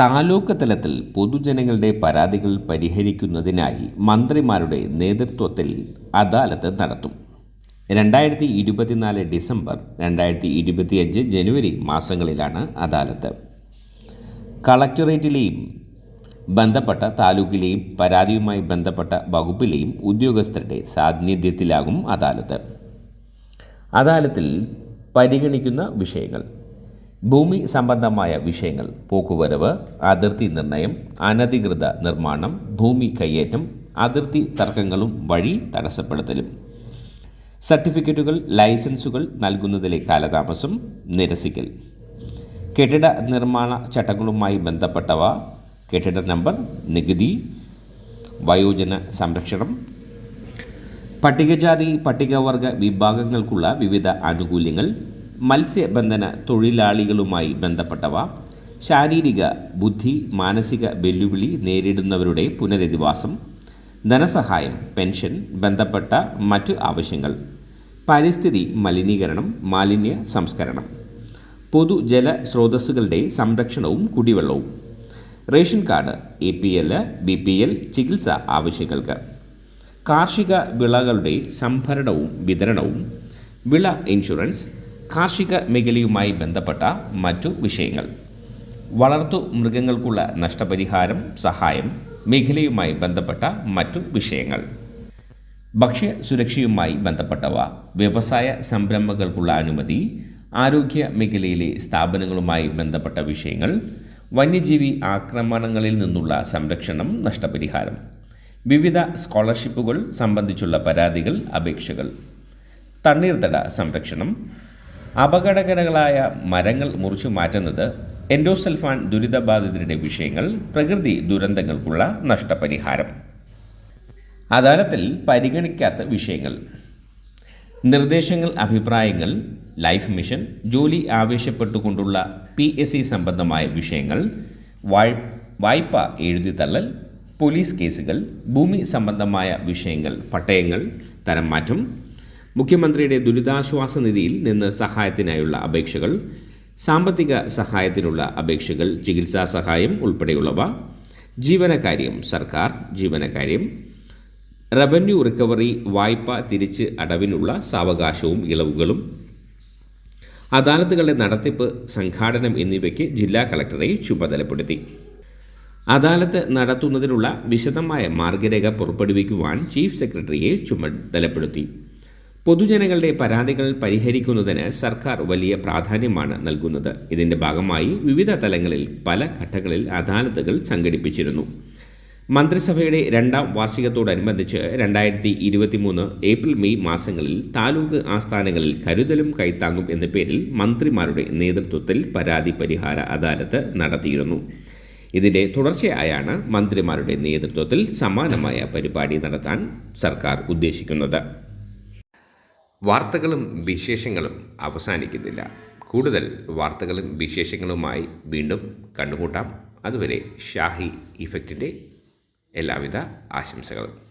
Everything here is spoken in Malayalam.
താലൂക്ക് തലത്തിൽ പൊതുജനങ്ങളുടെ പരാതികൾ പരിഹരിക്കുന്നതിനായി മന്ത്രിമാരുടെ നേതൃത്വത്തിൽ അദാലത്ത് നടത്തും. രണ്ടായിരത്തി ഇരുപത്തിനാല് ഡിസംബർ രണ്ടായിരത്തി ഇരുപത്തിയഞ്ച് ജനുവരി മാസങ്ങളിലാണ് അദാലത്ത്. കളക്ടറേറ്റിലെയും ബന്ധപ്പെട്ട താലൂക്കിലെയും പരാതിയുമായി ബന്ധപ്പെട്ട വകുപ്പിലെയും ഉദ്യോഗസ്ഥരുടെ സാന്നിധ്യത്തിലാകും അദാലത്ത്. അദാലത്തിൽ പരിഗണിക്കുന്ന വിഷയങ്ങൾ. ഭൂമി സംബന്ധമായ വിഷയങ്ങൾ പോക്കുവരവ് അതിർത്തി നിർണയം അനധികൃത നിർമ്മാണം ഭൂമി കയ്യേറ്റം അതിർത്തി തർക്കങ്ങളും വഴി തടസ്സപ്പെടുത്തലും. സർട്ടിഫിക്കറ്റുകൾ ലൈസൻസുകൾ നൽകുന്നതിലെ കാലതാമസം നിരസിക്കൽ. കെട്ടിട നിർമ്മാണ ചട്ടങ്ങളുമായി ബന്ധപ്പെട്ടവ കെട്ടിട നമ്പർ നികുതി വയോജന സംരക്ഷണം. പട്ടികജാതി പട്ടികവർഗ വിഭാഗങ്ങൾക്കുള്ള വിവിധ ആനുകൂല്യങ്ങൾ മത്സ്യബന്ധന തൊഴിലാളികളുമായി ബന്ധപ്പെട്ടവ ശാരീരിക ബുദ്ധി മാനസിക വെല്ലുവിളി നേരിടുന്നവരുടെ പുനരധിവാസം ധനസഹായം പെൻഷൻ ബന്ധപ്പെട്ട മറ്റ് ആവശ്യങ്ങൾ പരിസ്ഥിതി മലിനീകരണം മാലിന്യ സംസ്കരണം പൊതുജല സ്രോതസ്സുകളുടെ സംരക്ഷണവും കുടിവെള്ളവും ration card A P L B P L ചികിത്സ ആവശ്യങ്ങൾക്ക് കാർഷിക വിളകളുടെ സംഭരണവും വിതരണവും വിള ഇൻഷുറൻസ് കാർഷിക മേഖലയുമായി ബന്ധപ്പെട്ട മറ്റു വിഷയങ്ങൾ. വളർത്തു മൃഗങ്ങൾക്കുള്ള നഷ്ടപരിഹാരം സഹായം മേഖലയുമായി ബന്ധപ്പെട്ട മറ്റു വിഷയങ്ങൾ. ഭക്ഷ്യ സുരക്ഷയുമായി ബന്ധപ്പെട്ടവ വ്യവസായ സംരംഭങ്ങൾക്കുള്ള അനുമതി ആരോഗ്യ മേഖലയിലെ സ്ഥാപനങ്ങളുമായി ബന്ധപ്പെട്ട വിഷയങ്ങൾ വന്യജീവി ആക്രമണങ്ങളിൽ നിന്നുള്ള സംരക്ഷണം നഷ്ടപരിഹാരം. വിവിധ സ്കോളർഷിപ്പുകൾ സംബന്ധിച്ചുള്ള പരാതികൾ അപേക്ഷകൾ. തണ്ണീർത്തട സംരക്ഷണം അപകടകരങ്ങളായ മരങ്ങൾ മുറിച്ചു മാറ്റുന്നത് എൻഡോസൽഫാൻ ദുരിതബാധിതരുടെ വിഷയങ്ങൾ പ്രകൃതി ദുരന്തങ്ങൾക്കുള്ള നഷ്ടപരിഹാരം. അദാലത്തിൽ പരിഗണിക്കാത്ത വിഷയങ്ങൾ. നിർദ്ദേശങ്ങൾ അഭിപ്രായങ്ങൾ ലൈഫ് മിഷൻ ജോലി ആവശ്യപ്പെട്ടുകൊണ്ടുള്ള പി എസ് സി സംബന്ധമായ വിഷയങ്ങൾ വായ് വായ്പ എഴുതിത്തള്ളൽ പോലീസ് കേസുകൾ ഭൂമി സംബന്ധമായ വിഷയങ്ങൾ പട്ടയങ്ങൾ തരം മാറ്റം മുഖ്യമന്ത്രിയുടെ ദുരിതാശ്വാസ നിധിയിൽ നിന്ന് സഹായത്തിനായുള്ള അപേക്ഷകൾ സാമ്പത്തിക സഹായത്തിനുള്ള അപേക്ഷകൾ ചികിത്സാ സഹായം ഉൾപ്പെടെയുള്ളവ ജീവനക്കാര്യം സർക്കാർ ജീവനക്കാര്യം റവന്യൂ റിക്കവറി വായ്പ തിരിച്ച് അടവിനുള്ള സാവകാശവും ഇളവുകളും അദാലത്തുകളുടെ നടത്തിപ്പ് സംഘാടനം എന്നിവയ്ക്ക് ജില്ലാ കളക്ടറെ ചുമതലപ്പെടുത്തി. അദാലത്ത് നടത്തുന്നതിനുള്ള വിശദമായ മാർഗരേഖ പുറപ്പെടുവിക്കുവാൻ ചീഫ് സെക്രട്ടറിയെ ചുമതലപ്പെടുത്തി. പൊതുജനങ്ങളുടെ പരാതികൾ പരിഹരിക്കുന്നതിന് സർക്കാർ വലിയ പ്രാധാന്യമാണ് നൽകുന്നത്. ഇതിന്റെ ഭാഗമായി വിവിധ തലങ്ങളിൽ പല ഘട്ടങ്ങളിൽ അദാലത്തുകൾ സംഘടിപ്പിച്ചിരുന്നു. മന്ത്രിസഭയുടെ രണ്ടാം വാർഷികത്തോടനുബന്ധിച്ച് രണ്ടായിരത്തി ഇരുപത്തി മൂന്ന് ഏപ്രിൽ മെയ് മാസങ്ങളിൽ താലൂക്ക് ആസ്ഥാനങ്ങളിൽ കരുതലും കൈത്താങ്ങും എന്ന പേരിൽ മന്ത്രിമാരുടെ നേതൃത്വത്തിൽ പരാതി പരിഹാര അദാലത്ത് നടത്തിയിരുന്നു. ഇതിന്റെ തുടർച്ചയായാണ് മന്ത്രിമാരുടെ നേതൃത്വത്തിൽ സമാനമായ പരിപാടി നടത്താൻ സർക്കാർ ഉദ്ദേശിക്കുന്നത്. വാർത്തകളും വിശേഷങ്ങളും അവസാനിക്കുന്നില്ല. കൂടുതൽ വാർത്തകളും വിശേഷങ്ങളുമായി വീണ്ടും കണ്ടുമുട്ടാം. അതുവരെ ഷാഹി ഇഫക്റ്റിന്റെ എല്ലാവിധ ആശംസകളും.